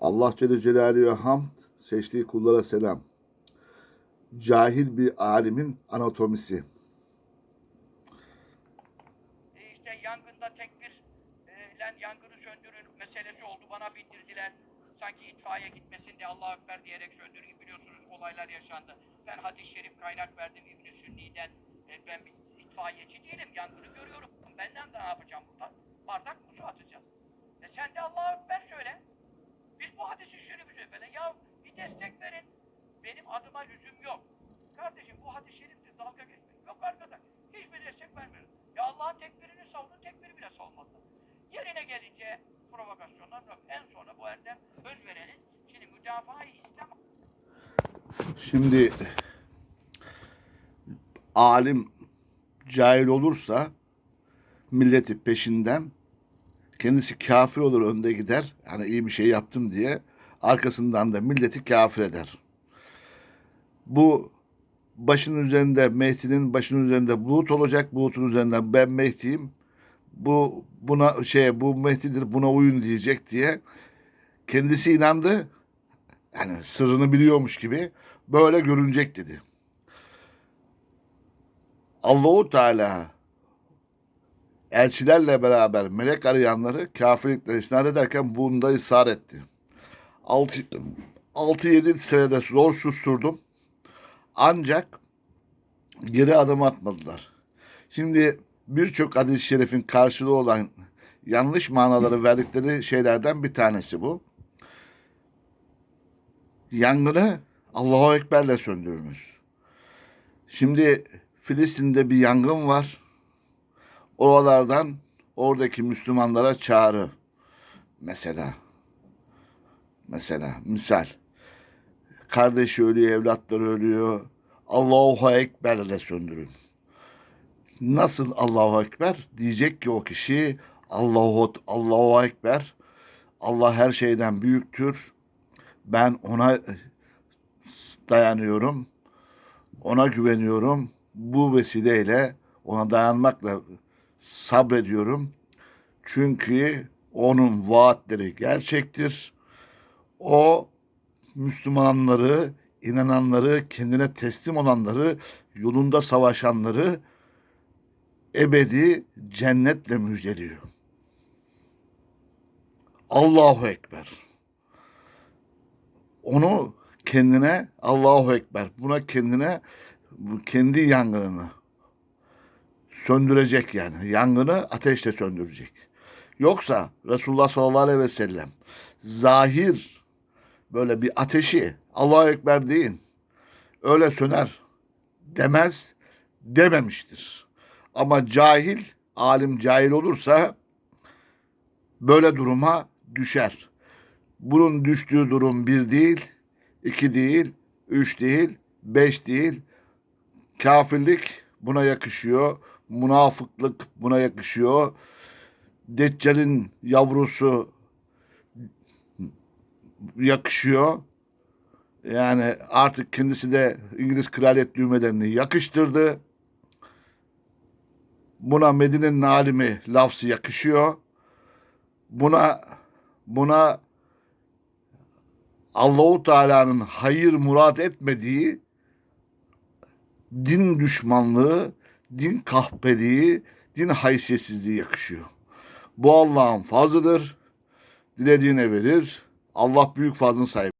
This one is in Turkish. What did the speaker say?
Allah Celle Celaluhu'ya hamd, seçtiği kullara selam. Cahil bir alimin anatomisi. E işte yangında tekbir e, lan yangını söndürün meselesi oldu bana bindirdiler. Sanki itfaiye gitmesin diye Allahu Ekber diyerek söndürün biliyorsunuz olaylar yaşandı. Ben hadis-i şerif kaynak verdim İbn Sünni'den. E, ben bir itfaiyeci değilim. Yangını görüyorum. Benden de ne yapacağım burada? Bardak mı su atacağız? E sen de Allahu Ekber söyle. Biz bu hadisi şerifi söyle. Ya bir destek verin. Adıma lüzum yok. Kardeşim bu hadis-i şeriftir. Dalga geçmeyin. Yok arkadaş. Hiçbir destek vermiyorum. Ya Allah'ın tekbirini savunun, tekbiri bile savunmadılar. Yerine gelince provokasyonlar yok. En sonra bu erdem özverenin şimdi müdafaa-i İslam Şimdi alim cahil olursa milleti peşinden kendisi kafir olur önde gider. Yani iyi bir şey yaptım diye arkasından da milleti kafir eder. Bu başının üzerinde Mehdi'nin başının üzerinde bulut olacak. Bulutun üzerinden ben Mehdi'yim. Bu buna şey bu Mehdi'dir buna uyun diyecek diye kendisi inandı. Yani sırrını biliyormuş gibi böyle görünecek dedi. Allahu Teala elçilerle beraber melek arayanları kafirlikle isnat ederken bunda ısrar etti. 6-7 senede zor susturdum. Ancak geri adım atmadılar. Şimdi birçok hadis-i şerifin karşılığı olan yanlış manaları verdikleri şeylerden bir tanesi bu. Yangını Allahu Ekber'le söndürünüz. Şimdi Filistin'de bir yangın var. Oralardan oradaki Müslümanlara çağrı. Mesela. Mesela misal. Kardeşi ölüyor, evlatları ölüyor. Allahu Ekber'le söndürün. Nasıl Allahu Ekber? Diyecek ki o kişi Allahu Allahu Ekber. Allah her şeyden büyüktür. Ben ona dayanıyorum. Ona güveniyorum. Bu vesileyle ona dayanmakla sabrediyorum. Çünkü onun vaatleri gerçektir. O Müslümanları, inananları, kendine teslim olanları, yolunda savaşanları ebedi cennetle müjdeliyor. Allahu Ekber. Onu kendine Allahu Ekber. Buna kendine kendi yangınını söndürecek yani. Yangını ateşle söndürecek. Yoksa Resulullah sallallahu aleyhi ve sellem zahir böyle bir ateşi Allahu Ekber deyin öyle söner demez dememiştir. Ama cahil, alim cahil olursa böyle duruma düşer. Bunun düştüğü durum bir değil, iki değil, üç değil, beş değil. Kafirlik buna yakışıyor. Münafıklık buna yakışıyor. Deccal'in yavrusu yakışıyor. Yani artık kendisi de İngiliz kraliyet düğmelerini yakıştırdı. Buna Medine'nin alimi lafzı yakışıyor. Buna buna Allahu Teala'nın hayır murat etmediği din düşmanlığı, din kahpeliği, din haysiyetsizliği yakışıyor. Bu Allah'ın fazlıdır. Dilediğine verir. Allah büyük fazlın sahibi.